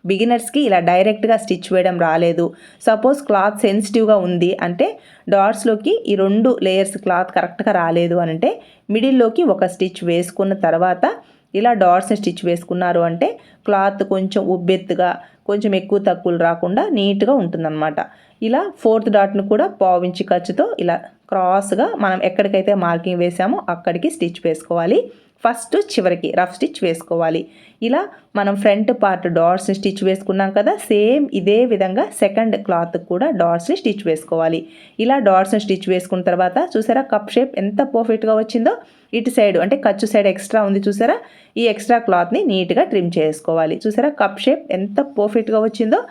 బిగినర్స్కి ఇలా డైరెక్ట్గా స్టిచ్ వేయడం రాలేదు. సపోజ్ క్లాత్ సెన్సిటివ్గా ఉంది అంటే డాట్స్లోకి ఈ రెండు లేయర్స్ క్లాత్ కరెక్ట్గా రాలేదు అని అంటే మిడిల్లోకి ఒక స్టిచ్ వేసుకున్న తర్వాత ఇలా డాట్స్ని స్టిచ్ వేసుకున్నారు అంటే క్లాత్ కొంచెం ఉబ్బెత్తుగా కొంచెం ఎక్కువ తక్కువలు రాకుండా నీట్గా ఉంటుందన్నమాట. ఇలా ఫోర్త్ డాట్ను కూడా పావించి ఖర్చుతో ఇలా క్రాస్గా మనం ఎక్కడికైతే మార్కింగ్ వేసామో అక్కడికి స్టిచ్ వేసుకోవాలి. ఫస్ట్ చివరికి రఫ్ స్టిచ్ వేసుకోవాలి. ఇలా మనం ఫ్రంట్ పార్ట్ డాట్స్ని స్టిచ్ వేసుకున్నాం కదా సేమ్ ఇదే విధంగా సెకండ్ క్లాత్ కూడా డాట్స్ని స్టిచ్ వేసుకోవాలి. ఇలా డాట్స్ని స్టిచ్ వేసుకున్న తర్వాత చూసారా కప్ షేప్ ఎంత పర్ఫెక్ట్గా వచ్చిందో? ఇటు సైడ్ అంటే ఖర్చు సైడ్ ఎక్స్ట్రా ఉంది చూసారా? ఈ ఎక్స్ట్రా క్లాత్ని నీట్గా ట్రిమ్ చేసుకోవాలి. చూసారా కప్ షేప్ ఎంత పర్ఫెక్ట్గా వచ్చిందో?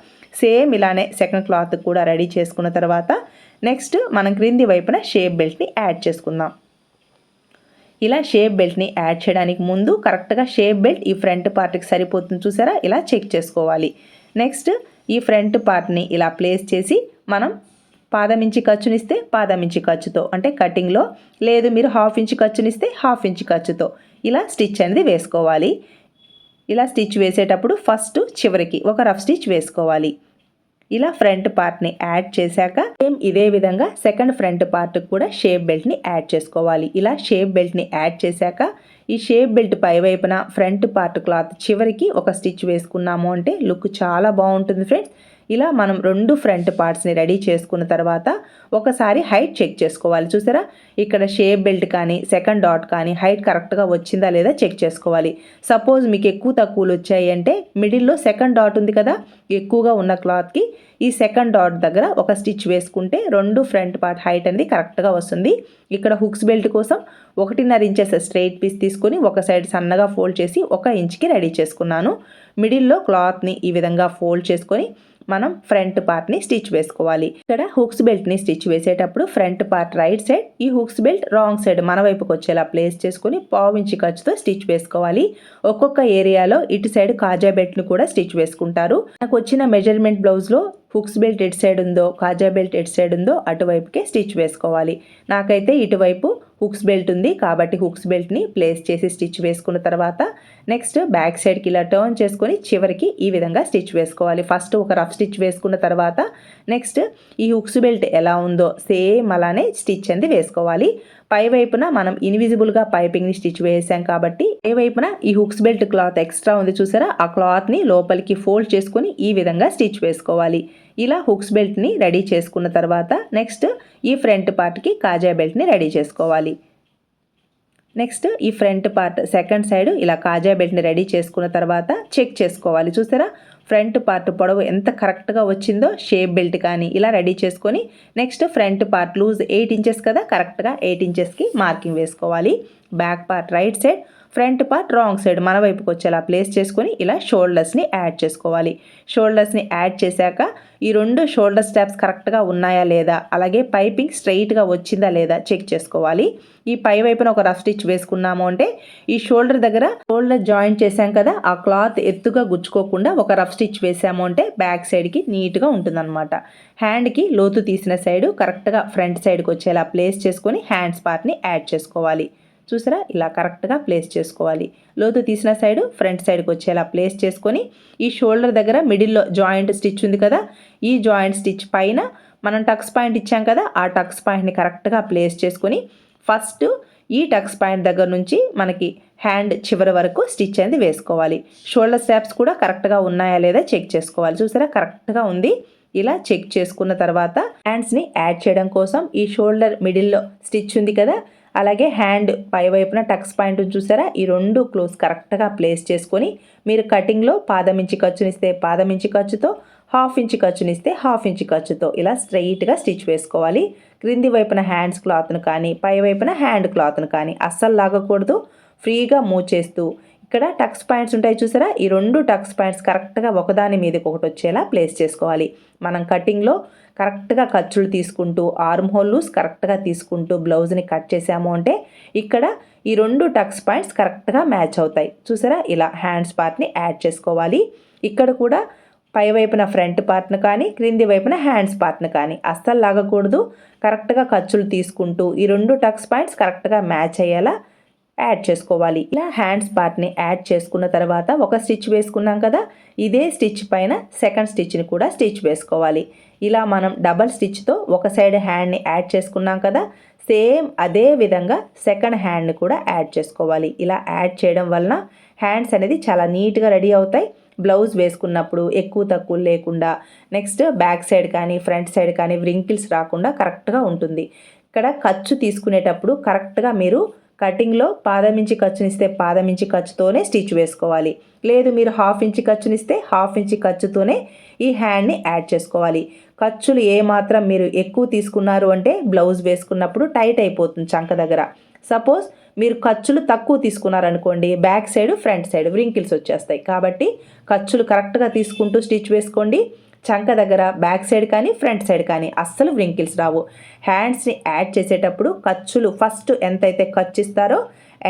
సేమ్ ఇలానే సెకండ్ క్లాత్ కూడా రెడీ చేసుకున్న తర్వాత నెక్స్ట్ మనం క్రింది వైపున షేప్ బెల్ట్ని యాడ్ చేసుకుందాం. ఇలా షేప్ బెల్ట్ని యాడ్ చేయడానికి ముందు కరెక్ట్గా షేప్ బెల్ట్ ఈ ఫ్రంట్ పార్ట్కి సరిపోతుంది చూసారా? ఇలా చెక్ చేసుకోవాలి. నెక్స్ట్ ఈ ఫ్రంట్ పార్ట్ని ఇలా ప్లేస్ చేసి మనం పాదం ఇంచి ఖర్చునిస్తే పాదం ఇంచి ఖర్చుతో అంటే కటింగ్లో లేదు మీరు హాఫ్ ఇంచ్ ఖర్చునిస్తే హాఫ్ ఇంచ్ ఖర్చుతో. ఇలా స్టిచ్ అనేది వేసుకోవాలి. ఇలా స్టిచ్ వేసేటప్పుడు ఫస్ట్ చివరికి ఒక రఫ్ స్టిచ్ వేసుకోవాలి. ఇలా ఫ్రంట్ పార్ట్ని యాడ్ చేశాక సేమ్ ఇదే విధంగా సెకండ్ ఫ్రంట్ పార్ట్ కూడా షేప్ బెల్ట్ని యాడ్ చేసుకోవాలి. ఇలా షేప్ బెల్ట్ని యాడ్ చేశాక ఈ షేప్ బెల్ట్ పై వైపున ఫ్రంట్ పార్ట్ క్లాత్ చివరికి ఒక స్టిచ్ వేసుకున్నాము అంటే లుక్ చాలా బాగుంటుంది ఫ్రెండ్స్. ఇలా మనం రెండు ఫ్రంట్ పార్ట్స్ని రెడీ చేసుకున్న తర్వాత ఒకసారి హైట్ చెక్ చేసుకోవాలి. చూసారా? ఇక్కడ షేప్ బెల్ట్ కానీ సెకండ్ డాట్ కానీ హైట్ కరెక్ట్గా వచ్చిందా లేదా చెక్ చేసుకోవాలి. సపోజ్ మీకు ఎక్కువ తక్కువలు వచ్చాయి అంటే మిడిల్లో సెకండ్ డాట్ ఉంది కదా ఎక్కువగా ఉన్న క్లాత్కి ఈ సెకండ్ డాట్ దగ్గర ఒక స్టిచ్ వేసుకుంటే రెండు ఫ్రంట్ పార్ట్ హైట్ అనేది కరెక్ట్గా వస్తుంది. ఇక్కడ హుక్స్ బెల్ట్ కోసం ఒకటిన్నర ఇంచెస్ స్ట్రైట్ పీస్ తీసుకొని ఒక సైడ్ సన్నగా ఫోల్డ్ చేసి ఒక ఇంచ్కి రెడీ చేసుకున్నాను. మిడిల్లో క్లాత్ని ఈ విధంగా ఫోల్డ్ చేసుకొని మనం ఫ్రంట్ పార్ట్ని స్టిచ్ వేసుకోవాలి. ఇక్కడ హుక్స్ బెల్ట్ని స్టిచ్ వేసేటప్పుడు ఫ్రంట్ పార్ట్ రైట్ సైడ్ ఈ హుక్స్ బెల్ట్ రాంగ్ సైడ్ మన వైపుకి వచ్చేలా ప్లేస్ చేసుకుని పావించి ఖర్చుతో స్టిచ్ వేసుకోవాలి. ఒక్కొక్క ఏరియాలో ఇటు సైడ్ కాజా బెల్ట్ను కూడా స్టిచ్ వేసుకుంటారు. నాకు వచ్చిన మెజర్మెంట్ బ్లౌజ్లో హుక్స్ బెల్ట్ ఎటు సైడ్ ఉందో కాజా బెల్ట్ ఎటు సైడ్ ఉందో అటువైపుకే స్టిచ్ వేసుకోవాలి. నాకైతే ఇటువైపు హుక్స్ బెల్ట్ ఉంది. కాబట్టి హుక్స్ బెల్ట్ని ప్లేస్ చేసి స్టిచ్ వేసుకున్న తర్వాత నెక్స్ట్ బ్యాక్ సైడ్కి ఇలా టర్న్ చేసుకొని చివరికి ఈ విధంగా స్టిచ్ వేసుకోవాలి. ఫస్ట్ ఒక రఫ్ స్టిచ్ వేసుకున్న తర్వాత నెక్స్ట్ ఈ హుక్స్ బెల్ట్ ఎలా ఉందో సేమ్ అలానే స్టిచ్ అనేది వేసుకోవాలి. పై వైపున మనం ఇన్విజిబుల్గా పైపింగ్ని స్టిచ్ వేసాం కాబట్టి ఏ వైపున ఈ హుక్స్ బెల్ట్ క్లాత్ ఎక్స్ట్రా ఉంది చూసారా? ఆ క్లాత్ని లోపలికి ఫోల్డ్ చేసుకొని ఈ విధంగా స్టిచ్ వేసుకోవాలి. ఇలా హుక్స్ బెల్ట్ని రెడీ చేసుకున్న తర్వాత నెక్స్ట్ ఈ ఫ్రంట్ పార్ట్కి కాజా బెల్ట్ని రెడీ చేసుకోవాలి. నెక్స్ట్ ఈ ఫ్రంట్ పార్ట్ సెకండ్ సైడ్ ఇలా కాజా బెల్ట్ని రెడీ చేసుకున్న తర్వాత చెక్ చేసుకోవాలి. చూసారా? ఫ్రంట్ పార్ట్ పొడవు ఎంత కరెక్ట్గా వచ్చిందో షేప్ బెల్ట్ కానీ ఇలా రెడీ చేసుకొని next front part loose eight inches కదా కరెక్ట్గా ఎయిట్ ఇంచెస్కి మార్కింగ్ వేసుకోవాలి. Back part right side front part wrong side మన వైపుకి వచ్చేలా ప్లేస్ చేసుకొని ఇలా షోల్డర్స్ని యాడ్ చేసుకోవాలి. షోల్డర్స్ని యాడ్ చేశాక ఈ రెండు షోల్డర్ స్టాప్స్ కరెక్ట్గా ఉన్నాయా లేదా? అలాగే పైపింగ్ స్ట్రైట్గా వచ్చిందా లేదా చెక్ చేసుకోవాలి. ఈ పై వైపున ఒక రఫ్ స్టిచ్ వేసుకున్నాము అంటే ఈ షోల్డర్ దగ్గర షోల్డర్ జాయింట్ చేశాం కదా ఆ క్లాత్ ఎత్తుగా గుచ్చుకోకుండా ఒక రఫ్ స్టిచ్ వేసాము అంటే బ్యాక్ సైడ్కి నీట్గా ఉంటుందన్నమాట. హ్యాండ్కి లోతు తీసిన సైడ్ కరెక్ట్గా ఫ్రంట్ సైడ్కి వచ్చేలా ప్లేస్ చేసుకొని హ్యాండ్స్ పార్ట్ని యాడ్ చేసుకోవాలి. చూసారా? ఇలా కరెక్ట్గా ప్లేస్ చేసుకోవాలి. లోతు తీసిన సైడ్ ఫ్రంట్ సైడ్కి వచ్చేలా ప్లేస్ చేసుకొని ఈ షోల్డర్ దగ్గర మిడిల్లో జాయింట్ స్టిచ్ ఉంది కదా? ఈ జాయింట్ స్టిచ్ పైన మనం టక్స్ పాయింట్ ఇచ్చాం కదా? ఆ టక్స్ పాయింట్ని కరెక్ట్గా ప్లేస్ చేసుకొని ఫస్ట్ ఈ టక్స్ పాయింట్ దగ్గర నుంచి మనకి హ్యాండ్ చివరి వరకు స్టిచ్ అనేది వేసుకోవాలి. షోల్డర్ స్టాప్స్ కూడా కరెక్ట్గా ఉన్నాయా లేదా చెక్ చేసుకోవాలి. చూసారా? కరెక్ట్గా ఉంది. ఇలా చెక్ చేసుకున్న తర్వాత హ్యాండ్స్ని యాడ్ చేయడం కోసం ఈ షోల్డర్ మిడిల్లో స్టిచ్ ఉంది కదా? అలాగే హ్యాండ్ పై వైపున టక్స్ పాయింట్ చూసారా? ఈ రెండు క్లోజ్ కరెక్ట్గా ప్లేస్ చేసుకొని మీరు కటింగ్లో పాదం ఇంచి ఖర్చునిస్తే పాదం ఇంచి ఖర్చుతో హాఫ్ ఇంచ్ ఖర్చునిస్తే హాఫ్ ఇంచ్ ఖర్చుతో ఇలా స్ట్రైట్గా స్టిచ్ వేసుకోవాలి. క్రింది వైపున హ్యాండ్స్ క్లాత్ను కానీ పై వైపున హ్యాండ్ క్లాత్ను కానీ అస్సలు లాగకూడదు. ఫ్రీగా మూవ్ చేస్తూ ఇక్కడ టక్స్ పాయింట్స్ ఉంటాయి చూసారా? ఈ రెండు టక్స్ పాయింట్స్ కరెక్ట్గా ఒకదాని మీదకి ఒకటి వచ్చేలా ప్లేస్ చేసుకోవాలి. మనం కటింగ్లో కరెక్ట్గా ఖర్చులు తీసుకుంటూ ఆర్మ్ హోల్స్ కరెక్ట్గా తీసుకుంటూ బ్లౌజ్ని కట్ చేసాము అంటే ఇక్కడ ఈ రెండు టక్స్ పాయింట్స్ కరెక్ట్గా మ్యాచ్ అవుతాయి. చూసారా? ఇలా హ్యాండ్స్ పార్ట్ని యాడ్ చేసుకోవాలి. ఇక్కడ కూడా పై వైపున ఫ్రంట్ పార్ట్ను కానీ క్రింది వైపున హ్యాండ్స్ పార్ట్ను కానీ అస్సలు లాగకూడదు. కరెక్ట్గా ఖర్చులు తీసుకుంటూ ఈ రెండు టక్స్ పాయింట్స్ కరెక్ట్గా మ్యాచ్ అయ్యేలా యాడ్ చేసుకోవాలి. ఇలా హ్యాండ్స్ పార్ట్ని యాడ్ చేసుకున్న తర్వాత ఒక స్టిచ్ వేసుకున్నాం కదా ఇదే స్టిచ్ పైన సెకండ్ స్టిచ్ని కూడా స్టిచ్ వేసుకోవాలి. ఇలా మనం డబల్ స్టిచ్తో ఒక సైడ్ హ్యాండ్ని యాడ్ చేసుకున్నాం కదా సేమ్ అదే విధంగా సెకండ్ హ్యాండ్ని కూడా యాడ్ చేసుకోవాలి. ఇలా యాడ్ చేయడం వలన హ్యాండ్స్ అనేది చాలా నీట్గా రెడీ అవుతాయి. బ్లౌజ్ వేసుకున్నప్పుడు ఎక్కువ తక్కువ లేకుండా నెక్స్ట్ బ్యాక్ సైడ్ కానీ ఫ్రంట్ సైడ్ కానీ వ్రింకిల్స్ రాకుండా కరెక్ట్గా ఉంటుంది. ఇక్కడ ఖర్చు తీసుకునేటప్పుడు కరెక్ట్గా మీరు కటింగ్లో పాదమించి ఖర్చునిస్తే పాదమించి ఖర్చుతోనే స్టిచ్ వేసుకోవాలి. లేదు మీరు హాఫ్ ఇంచి ఖర్చునిస్తే హాఫ్ ఇంచి ఖర్చుతోనే ఈ హ్యాండ్ని యాడ్ చేసుకోవాలి. ఖర్చులు ఏమాత్రం మీరు ఎక్కువ తీసుకున్నారు అంటే బ్లౌజ్ వేసుకున్నప్పుడు టైట్ అయిపోతుంది చంక దగ్గర. సపోజ్ మీరు ఖర్చులు తక్కువ తీసుకున్నారనుకోండి back side front side wrinkles వచ్చేస్తాయి. కాబట్టి ఖర్చులు కరెక్ట్గా తీసుకుంటూ స్టిచ్ వేసుకోండి. చంక దగ్గర బ్యాక్ సైడ్ కానీ ఫ్రంట్ సైడ్ కానీ అస్సలు వ్రింకిల్స్ రావు. హ్యాండ్స్ని యాడ్ చేసేటప్పుడు ఖర్చులు ఫస్ట్ ఎంతైతే ఖర్చు ఇస్తారో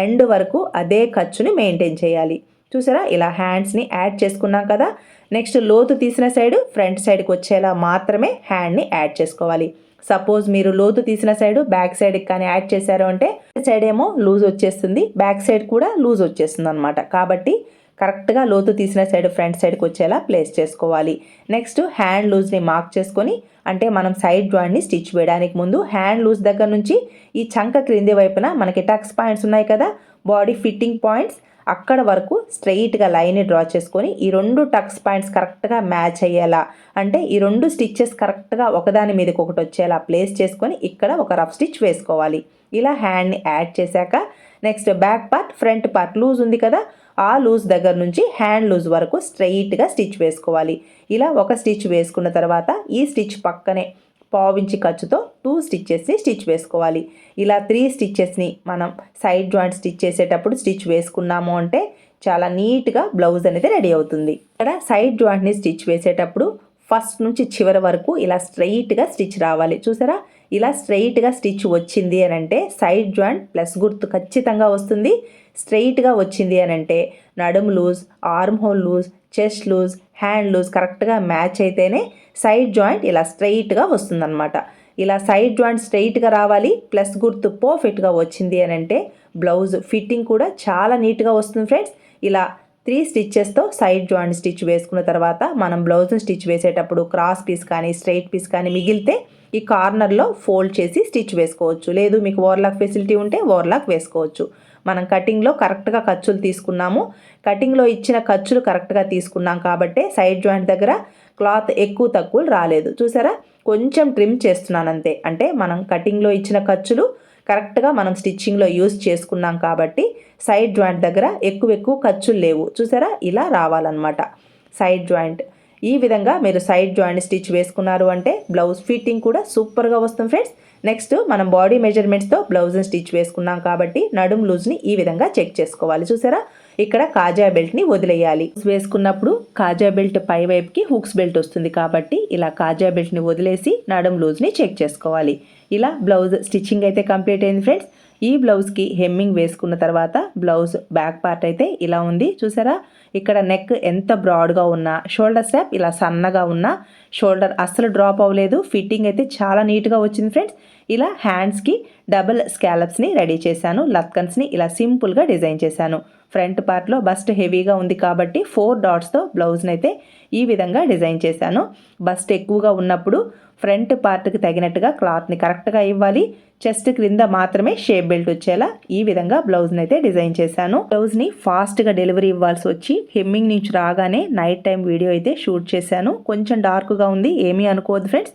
ఎండ్ వరకు అదే ఖర్చుని మెయింటైన్ చేయాలి. చూసారా? ఇలా హ్యాండ్స్ని యాడ్ చేసుకున్నాం కదా? నెక్స్ట్ లోతు తీసిన సైడ్ ఫ్రంట్ సైడ్కి వచ్చేలా మాత్రమే హ్యాండ్ని యాడ్ చేసుకోవాలి. సపోజ్ మీరు లోతు తీసిన సైడ్ బ్యాక్ సైడ్కి కానీ యాడ్ చేశారు అంటే సైడ్ ఏమో లూజ్ వచ్చేస్తుంది బ్యాక్ సైడ్ కూడా లూజ్ వచ్చేస్తుంది అనమాట కాబట్టి కరెక్ట్గా లోతు తీసిన సైడ్ ఫ్రంట్ సైడ్కి వచ్చేలా ప్లేస్ చేసుకోవాలి. నెక్స్ట్ హ్యాండ్ లూజ్ని మార్క్ చేసుకొని అంటే మనం సైడ్ జాయింట్ని స్టిచ్ వేయడానికి ముందు హ్యాండ్ లూజ్ దగ్గర నుంచి ఈ చంక క్రింది వైపున మనకి టక్స్ పాయింట్స్ ఉన్నాయి కదా బాడీ ఫిట్టింగ్ పాయింట్స్ అక్కడ వరకు స్ట్రెయిట్గా లైన్ని డ్రా చేసుకొని ఈ రెండు టక్స్ పాయింట్స్ కరెక్ట్గా మ్యాచ్ అయ్యేలా అంటే ఈ రెండు స్టిచ్చెస్ కరెక్ట్గా ఒకదాని మీదకి ఒకటి వచ్చేలా ప్లేస్ చేసుకొని ఇక్కడ ఒక రఫ్ స్టిచ్ వేసుకోవాలి. ఇలా హ్యాండ్ని యాడ్ చేశాక next back part front part loose ఉంది కదా ఆ లూజ్ దగ్గర నుంచి హ్యాండ్ లూజ్ వరకు స్ట్రైట్గా స్టిచ్ వేసుకోవాలి. ఇలా ఒక స్టిచ్ వేసుకున్న తర్వాత ఈ స్టిచ్ పక్కనే పావించి ఖర్చుతో టూ స్టిచ్చెస్ని స్టిచ్ వేసుకోవాలి. ఇలా త్రీ స్టిచ్చెస్ని మనం సైడ్ జాయింట్ స్టిచ్ చేసేటప్పుడు స్టిచ్ వేసుకున్నాము అంటే చాలా నీట్గా బ్లౌజ్ అనేది రెడీ అవుతుంది. ఇక్కడ సైడ్ జాయింట్ని స్టిచ్ వేసేటప్పుడు ఫస్ట్ నుంచి చివరి వరకు ఇలా స్ట్రైట్గా స్టిచ్ రావాలి. చూసారా? ఇలా స్ట్రైట్గా స్టిచ్ వచ్చింది అని అంటే సైడ్ జాయింట్ ప్లస్ గుర్తు ఖచ్చితంగా వస్తుంది. స్ట్రైట్గా వచ్చింది అని అంటే నడుము loose arm hole loose chest loose hand loose కరెక్ట్గా మ్యాచ్ అయితేనే సైడ్ జాయింట్ ఇలా స్ట్రైట్గా వస్తుందన్నమాట. ఇలా సైడ్ జాయింట్ స్ట్రైట్గా రావాలి ప్లస్ గుర్తు పర్ఫెక్ట్గా వచ్చింది అని అంటే బ్లౌజ్ ఫిట్టింగ్ కూడా చాలా నీట్గా వస్తుంది ఫ్రెండ్స్. ఇలా త్రీ స్టిచ్చెస్తో సైడ్ జాయింట్ స్టిచ్ వేసుకున్న తర్వాత మనం బ్లౌజ్ని స్టిచ్ వేసేటప్పుడు క్రాస్ పీస్ కానీ స్ట్రైట్ పీస్ కానీ మిగిలితే ఈ కార్నర్లో ఫోల్డ్ చేసి స్టిచ్ వేసుకోవచ్చు. లేదు మీకు ఓవర్లాక్ ఫెసిలిటీ ఉంటే ఓవర్లాక్ వేసుకోవచ్చు. మనం కటింగ్లో కరెక్ట్గా ఖర్చులు తీసుకున్నాము. కటింగ్లో ఇచ్చిన ఖర్చులు కరెక్ట్గా తీసుకున్నాం కాబట్టి సైడ్ జాయింట్ దగ్గర క్లాత్ ఎక్కువ తక్కువ రాలేదు. చూసారా? కొంచెం ట్రిమ్ చేస్తున్నాను అంతే. అంటే మనం కటింగ్లో ఇచ్చిన ఖర్చులు కరెక్ట్గా మనం స్టిచ్చింగ్లో యూజ్ చేసుకున్నాం కాబట్టి సైడ్ జాయింట్ దగ్గర ఎక్కువ ఎక్కువ ఖర్చులు లేవు. చూసారా? ఇలా రావాలన్నమాట. సైడ్ జాయింట్ ఈ విధంగా మీరు సైడ్ జాయింట్ స్టిచ్ వేసుకున్నారు అంటే బ్లౌజ్ ఫిట్టింగ్ కూడా సూపర్గా వస్తుంది ఫ్రెండ్స్. నెక్స్ట్ మనం బాడీ మెజర్మెంట్స్తో బ్లౌజ్ని స్టిచ్ వేసుకున్నాం కాబట్టి నడుం లూజ్ని ఈ విధంగా చెక్ చేసుకోవాలి. చూసారా? ఇక్కడ కాజా బెల్ట్ని వదిలేయాలి. వేసుకున్నప్పుడు కాజా బెల్ట్ పై వైపుకి హుక్స్ బెల్ట్ వస్తుంది కాబట్టి ఇలా కాజా బెల్ట్ని వదిలేసి నడం లూజ్ని చెక్ చేసుకోవాలి. ఇలా బ్లౌజ్ స్టిచ్చింగ్ అయితే కంప్లీట్ అయింది ఫ్రెండ్స్. ఈ బ్లౌజ్కి హెమ్మింగ్ వేసుకున్న తర్వాత బ్లౌజ్ బ్యాక్ పార్ట్ అయితే ఇలా ఉంది. చూసారా? ఇక్కడ నెక్ ఎంత బ్రాడ్గా ఉన్నా షోల్డర్ స్టాప్ ఇలా సన్నగా ఉన్నా షోల్డర్ అస్సలు డ్రాప్ అవ్వలేదు. ఫిట్టింగ్ అయితే చాలా నీట్గా వచ్చింది ఫ్రెండ్స్. ఇలా హ్యాండ్స్కి డబుల్ స్కాలప్స్ని రెడీ చేశాను. లత్కన్స్ని ఇలా సింపుల్గా డిజైన్ చేశాను. ఫ్రంట్ పార్ట్లో బస్ట్ హెవీగా ఉంది కాబట్టి ఫోర్ డాట్స్తో బ్లౌజ్ని అయితే ఈ విధంగా డిజైన్ చేశాను. బస్ట్ ఎక్కువగా ఉన్నప్పుడు ఫ్రంట్ పార్ట్కి తగినట్టుగా క్లాత్ని కరెక్ట్గా ఇవ్వాలి. చెస్ట్ క్రింద మాత్రమే షేప్ బెల్ట్ వచ్చేలా ఈ విధంగా బ్లౌజ్ని అయితే డిజైన్ చేశాను. బ్లౌజ్ని ఫాస్ట్గా డెలివరీ ఇవ్వాల్సి వచ్చి హెమ్మింగ్ నుంచి రాగానే నైట్ టైం వీడియో అయితే షూట్ చేశాను. కొంచెం డార్క్గా ఉంది ఏమీ అనుకోవద్దు ఫ్రెండ్స్.